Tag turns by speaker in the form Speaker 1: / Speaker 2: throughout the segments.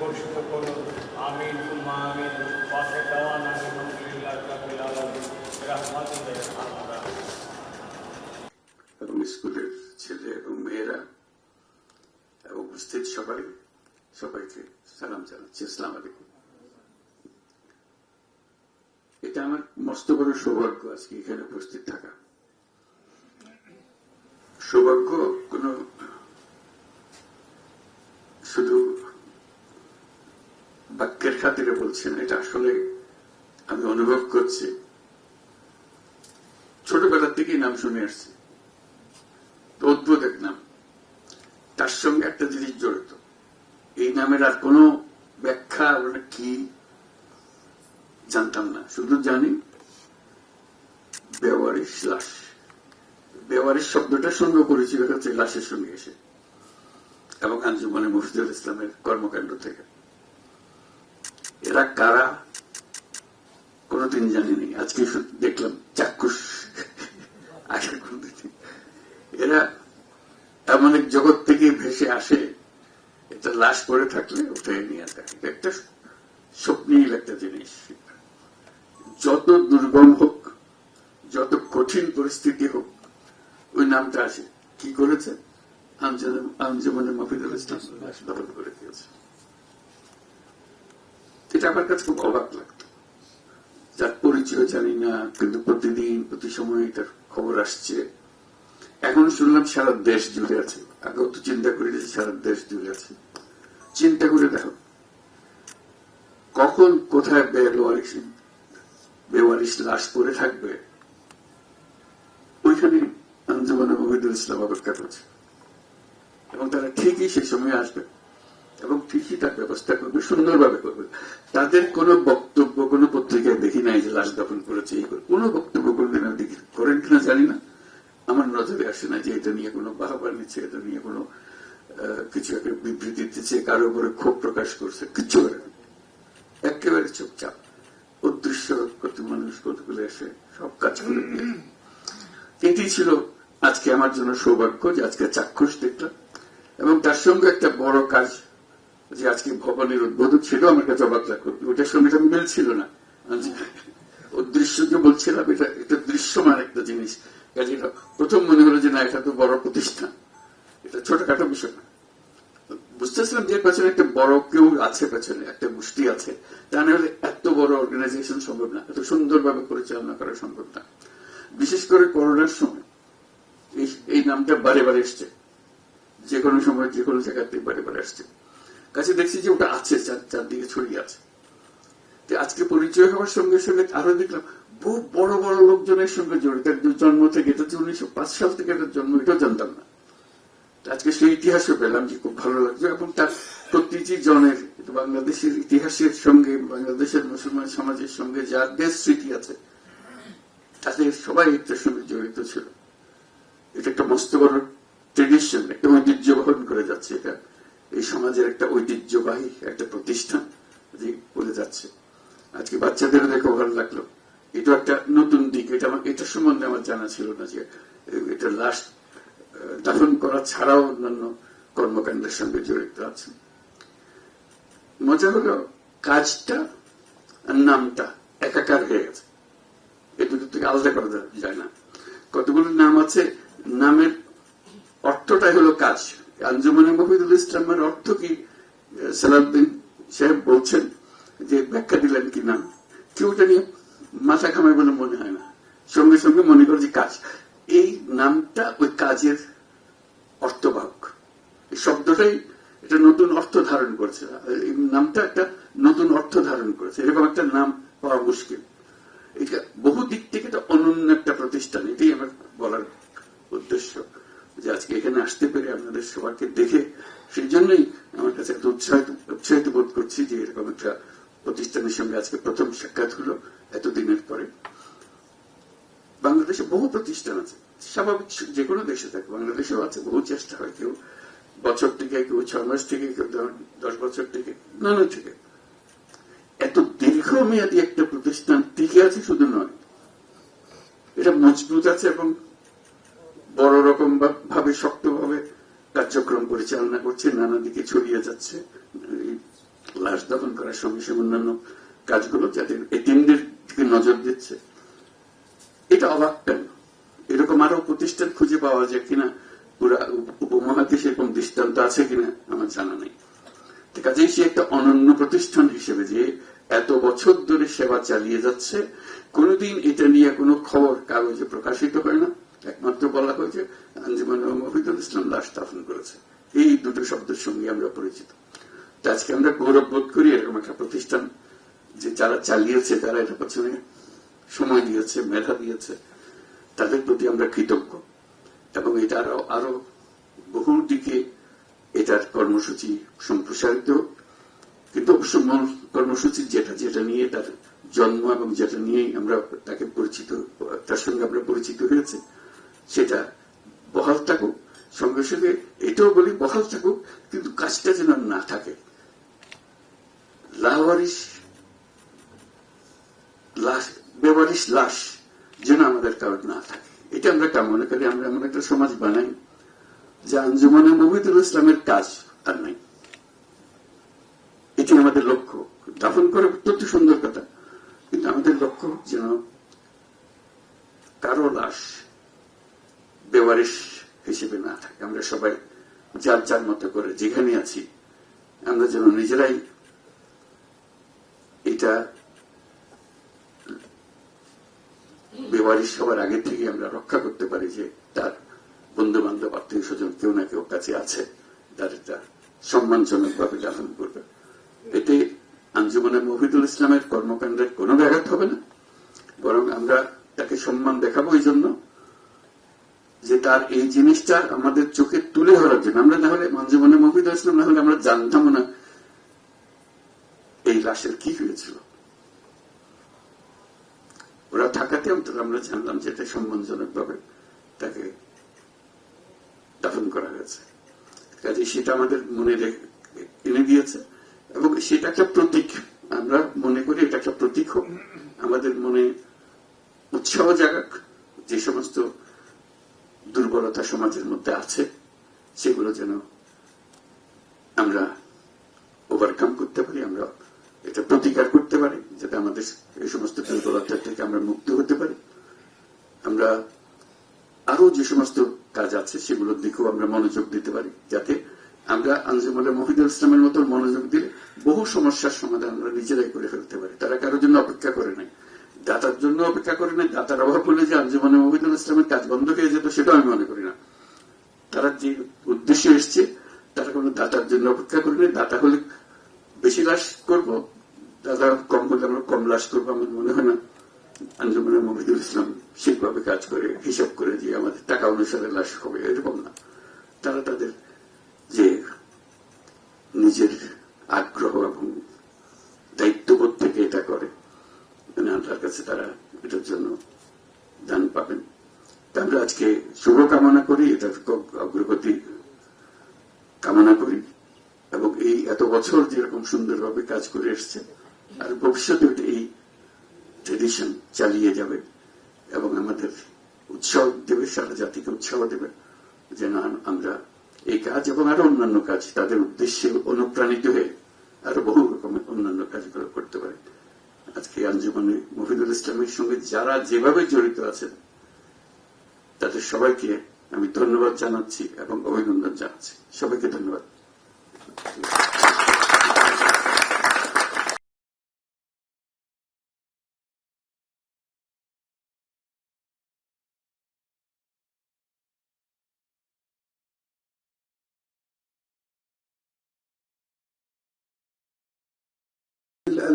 Speaker 1: বর্ষিত করুন। আমিন তুম্মা আমিন। পাশে দেওয়ান আলহামদুলিল্লাহ
Speaker 2: এবং স্কুলের ছেলে এবং মেয়েরা এবং উপস্থিত সবাই, সবাইকে সালাম জানাচ্ছি। ইসলাম এটা আমার মস্ত বড় সৌভাগ্য আজকে এখানে উপস্থিত থাকা। সৌভাগ্য কোন শুধু খাতিরে বলছি না এটা আসলে আমি অনুভব করছি। ছোটবেলার থেকেই নাম শুনে আসছি। অদ্ভুত এক নাম। তার সঙ্গে একটা জিনিস জড়িত। এই নামের আর কোনো ব্যাখ্যা মানে কি জানতাম না। শুধু জানি বেওয়ারিশ লাশ। বেওয়ারিশ শব্দটা সঙ্গে হচ্ছে লাশের সঙ্গে এসে এবং আঞ্জুমানে মুফিদুল ইসলামের কর্মকাণ্ড থেকে। এরা কারা? কোনদিন জানিনি আজকে দেখলাম চাক্ষুষ। আগে কোনদিন এরা এমন এক জগৎ থেকে ভেসে আসে এটা লাশ পড়ে থাকলে উঠে নিয়ে এটা একটা স্বপ্নীল একটা জিনিস। যত দুর্গম হোক যত কঠিন পরিস্থিতি হোক ওই নামটা আসে কি করেছে? আঞ্জমানে মফিদুল ইসলাম। দখল করে দিয়েছে। এটা আমার কাছে খুব অবাক লাগতো। যার পরিচয় জানি না, কিন্তু প্রতিদিন, প্রতি সময় এটার খবর আসছে। এখন শুনলাম সারা দেশ জুড়ে আছে। আগেও তো চিন্তা করি সারা দেশ জুড়ে আছে। চিন্তা করে দেখো। কখন কোথায় বেওয়ারিশ বেওয়ারিশ লাশ পড়ে থাকবে? ওইখানে আঞ্জুমান মহিদুল ইসলাম অপেক্ষা করছে। এবং তারা ঠিকই সেই সময় আসবে। এবং ঠিকই তার ব্যবস্থা করবে, সুন্দরভাবে করবে। তাদের কোনো বক্তব্য, কোনো পত্রিকায় দেখি নাই যে লাশ দখল করেছে, এই। কোনো বক্তব্য কোনদিন আমি দেখি। করেন কিনা জানি না। আমার নজরে আসে না যে এটা নিয়ে কোনো বাহাবার নিচ্ছে, এটা নিয়ে কোনো কিছু একটা বিবৃতি দিচ্ছে, কারও উপরে ক্ষোভ প্রকাশ করছে কিচ্ছু করে না। একেবারে চুপচাপ। অদৃশ্য কত মানুষ কতগুলো এসে সব কাজ করে। এটি ছিল আজকে আমার জন্য সৌভাগ্য যে আজকে চাক্ষুষ দেখলাম। এবং তার সঙ্গে একটা বড় কাজ যে আজকে ভবনের উদ্বোধন ছিল, আমার কাছে অবাক লাগল। ওটার সঙ্গে এটা মিল ছিল না। আজ অদৃশ্যকে বলছিলাম, এটা এটা দৃশ্যমান একটা জিনিস। কাজে এটা প্রথম মনে হলো যে না, এটা তো বড় প্রতিষ্ঠান। এটা ছোটখাটো বিষয় না। বুঝতেছিলাম যে পেছনে একটা বড় কেউ আছে পেছনে, একটা গোষ্ঠী আছে। তা না হলে এত বড় অর্গানাইজেশন সম্ভব না, এত সুন্দরভাবে পরিচালনা করা সম্ভব না। বিশেষ করে করোনার সময়, এই নামটা বারে বারে এসছে। যে কোনো সময় যে কোনো জায়গাতে বারে বারে আসছে। কাছে দেখছি যে ওটা আছে, চার- চারদিকে ছড়িয়ে আছে। আজকে পরিচয় হওয়ার সঙ্গে সঙ্গে আরও দেখলাম, বহু বড় বড় লোকজনের সঙ্গে জড়িত। জন্ম থেকে, এটা যে উনিশশো পাঁচ সাল থেকে এটার জন্ম, এটাও জানতাম না। আজকে সেই ইতিহাসও পেলাম যে খুব ভালো লাগছে এবং তার প্রতিটি জনের বাংলাদেশের ইতিহাসের সঙ্গে, বাংলাদেশের মুসলমান সমাজের সঙ্গে যাদের স্মৃতি আছে, তাদের সবাই এটার সঙ্গে জড়িত ছিল। এটা একটা মস্ত বড় ট্রেডিশন একটা ঐতিহ্য বহন করে যাচ্ছে এটা। এই সমাজের একটা ঐতিহ্যবাহী একটা প্রতিষ্ঠান বলে যাচ্ছে। আজকে বাচ্চাদের দেখে ভালো লাগল। এটা একটা নতুন দিক। এটা আমার এটার সম্বন্ধে আমার জানা ছিল না যে এটা লাশ দাফন করা ছাড়াও অন্যান্য কর্মকাণ্ডের সঙ্গে জড়িত আছে মজা হলো কাজটা আর নামটা একাকার হয়ে গেছে। এ দুটো থেকে আলাদা করা যায় না। কতগুলো নাম আছে? নামের অর্থটাই হলো কাজ। আঞ্জুমানে মফিদুল ইসলামের অর্থ কি? সালাউদ্দিন সাহেব বলছেন যে ব্যাখ্যা দিলেন কি নাম কেউ নিয়ে মাথা ঘামায় বলে মনে হয় না। সঙ্গে সঙ্গে মনে করে যে কাজ। এই নামটা ওই কাজের অর্থবাহক এই শব্দটাই এটা নতুন অর্থ ধারণ করেছে। এই নামটা একটা নতুন অর্থ ধারণ করেছে। এরকম একটা নাম পাওয়া মুশকিল। এটা বহু দিক থেকে এটা অনন্য একটা প্রতিষ্ঠান। এটাই আমার বলার উদ্দেশ্য। যে আজকে এখানে আসতে পেরে আপনাদের সবাইকে দেখে সেই জন্যই আমার কাছে একটা উৎসাহিত উৎসাহিত বোধ করছি যে এরকম একটা প্রতিষ্ঠানের সঙ্গে আজকে প্রথম সাক্ষাৎ হলো এতদিনের পরে। বাংলাদেশে বহু প্রতিষ্ঠান আছে, স্বাভাবিক যে কোনো দেশে থাকে বাংলাদেশেও আছে, বহু চেষ্টা হয় কেউ বছর থেকে, কেউ ছয় মাস থেকে, কেউ দশ বছর থেকে, নানা থেকে। এত দীর্ঘমেয়াদী একটা প্রতিষ্ঠান টিকে আছে শুধু নয়, এটা মজবুত আছে এবং বড় রকম ভাবে শক্তভাবে কার্যক্রম পরিচালনা করছে, নানা দিকে ছড়িয়ে যাচ্ছে। লাশ দাফন করার সঙ্গে সঙ্গে অন্যান্য কাজগুলো যাদের এটিএমদের দিকে নজর দিচ্ছে। এটা অবাক কেন? এরকম আরও প্রতিষ্ঠান খুঁজে পাওয়া যায় কিনা? পুরা উপমহাদেশে এরকম দৃষ্টান্ত আছে কিনা? আমার জানা নেই। কাজেই সে একটা অনন্য প্রতিষ্ঠান হিসেবে যে এত বছর ধরে সেবা চালিয়ে যাচ্ছে, কোনোদিন এটা নিয়ে কোনো খবর কাগজে প্রকাশিত হয় না। একমাত্র বলা হয়েছে, আঞ্জুমান মফিদুল ইসলাম লাশ দাফন করেছে। এই দুটো শব্দের সঙ্গে আমরা পরিচিত। আজকে আমরা গৌরব বোধ করি, এরকম একটা প্রতিষ্ঠান যে যারা চালিয়েছে যারা এটা পেছনে সময় দিয়েছে, মেধা দিয়েছে, তাদের প্রতি আমরা কৃতজ্ঞ। এবং এটা আরও আরও বহু দিকে এটার কর্মসূচি সম্প্রসারিত। কিন্তু অবশ্য কর্মসূচি যেটা যেটা নিয়ে তার জন্ম এবং যেটা নিয়ে আমরা তাকে পরিচিত, তার সঙ্গে আমরা পরিচিত হয়েছে। সেটা বহাল থাকুক, সঙ্গে সঙ্গে এটাও বলি বহাল থাকুক, কিন্তু কাজটা যেন না থাকে। লাওয়ারিস লাশ, বেওয়ারিস লাশ যেন আমাদের কারোর না থাকে। এটা আমরা কামনা করি? আমরা এমন একটা সমাজ বানাই যে আঞ্জুমানে মহিদুল ইসলামের কাজ আর নাই। এটি আমাদের লক্ষ্য। দাফন করে অত্যন্ত সুন্দর কথা। কিন্তু আমাদের লক্ষ্য যেন কারও লাশ বেওয়ারিস হিসেবে না থাকে। আমরা সবাই যার যার মতো করে যেখানে আছি, আমরা যেন নিজেরাই এটা বেওয়ারিশ হওয়ার আগে থেকে আমরা রক্ষা করতে পারি যে তার বন্ধু বান্ধব আত্মীয় স্বজন কেউ না কেউ কাছে আছে, তার এটা সম্মানজনক ভাবে দাফন করবে। এতে আঞ্জুমানের মহিদুল ইসলামের কর্মকাণ্ডের কোনো ব্যাঘাত হবে না। বরং আমরা তাকে সম্মান দেখাবো এই জন্য তার এই জিনিসটা আমাদের চোখে তুলে ধরার জন্য। আমরা না হলে মঞ্জুমনে মহিদুল ইসলাম না হলে আমরা জানতাম না এই লাশের কি হয়েছিল। ওরা থাকাতে অন্তত আমরা জানলাম যে এটা সম্মানজনক ভাবে তাকে দাফন করা হয়েছে। কাজে সেটা আমাদের মনে এনে দিয়েছে এবং সেটা একটা প্রতীক আমরা মনে করি এটা একটা প্রতীক হোক আমাদের মনে উৎসাহ জাগাক যে সমস্ত দুর্বলতা সমাজের মধ্যে আছে, সেগুলো যেন আমরা ওভারকাম করতে পারি, আমরা এটা প্রতিকার করতে পারি, যাতে আমাদের এই সমস্ত দুর্বলতা থেকে আমরা মুক্ত হতে পারি। আমরা আরও যে সমস্ত কাজ আছে, সেগুলোর দিকেও আমরা মনোযোগ দিতে পারি, যাতে আমরা আঞ্জুমালে মহিদুল ইসলামের মতো মনোযোগ দিলে বহু সমস্যার সমাধান আমরা নিজেরাই করে ফেলতে পারি। তারা কারোর জন্য অপেক্ষা করে নাই। দাতার জন্য অপেক্ষা করে নাই দাতার অভাব বলে যে আঞ্জুমানে মহিদুল ইসলামের কাজ বন্ধ হয়ে যেত সেটাও আমি মনে করি না। তারা যে উদ্দেশ্যে এসছে, তারা কোনো দাতার জন্য অপেক্ষা করে নাই দাতা হলে বেশি লাশ করব দাদা কম হলে আমরা কম লাশ করব, আমার মনে হয় না। আঞ্জুমানের মহিদুল ইসলাম ঠিকভাবে কাজ করে, হিসাব করে যে আমাদের টাকা অনুসারে লাশ হবে, এরকম না। তারা তাদের যে নিজের আগ্রহ এবং দায়িত্ববোধ থেকে এটা করে মানে আল্লাহর কাছে তারা এটার জন্য দান পাবেন। তা আমরা আজকে শুভকামনা করি, এটার অগ্রগতি কামনা করি এবং এই এত বছর যেরকম সুন্দরভাবে কাজ করে এসছে, আর ভবিষ্যতে এই ট্রেডিশন চালিয়ে যাবে এবং আমাদের উৎসাহ দেবে, সারা জাতিকে উৎসাহ দেবে যেন আমরা এই কাজ এবং আরও অন্যান্য কাজ তাদের উদ্দেশ্যে অনুপ্রাণিত হয়ে আরও বহু রকমের অন্যান্য কাজগুলো করতে পারে। আজকে আঞ্জুমানে মফিদুল ইসলামের সঙ্গে যারা যেভাবে জড়িত আছেন, তাদের সবাইকে আমি ধন্যবাদ জানাচ্ছি এবং অভিনন্দন জানাচ্ছি। সবাইকে ধন্যবাদ।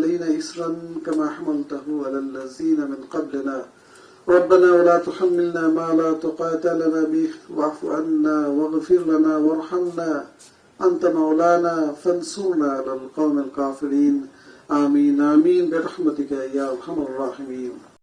Speaker 3: علينا إسرا كما حملته على الذين من قبلنا. ربنا ولا تحملنا ما لا طاقة لنا به. واعف عنا واغفر لنا وارحمنا. أنت مولانا فانصرنا على القوم الكافرين آمين آمين. برحمتك يا أرحم الراحمين.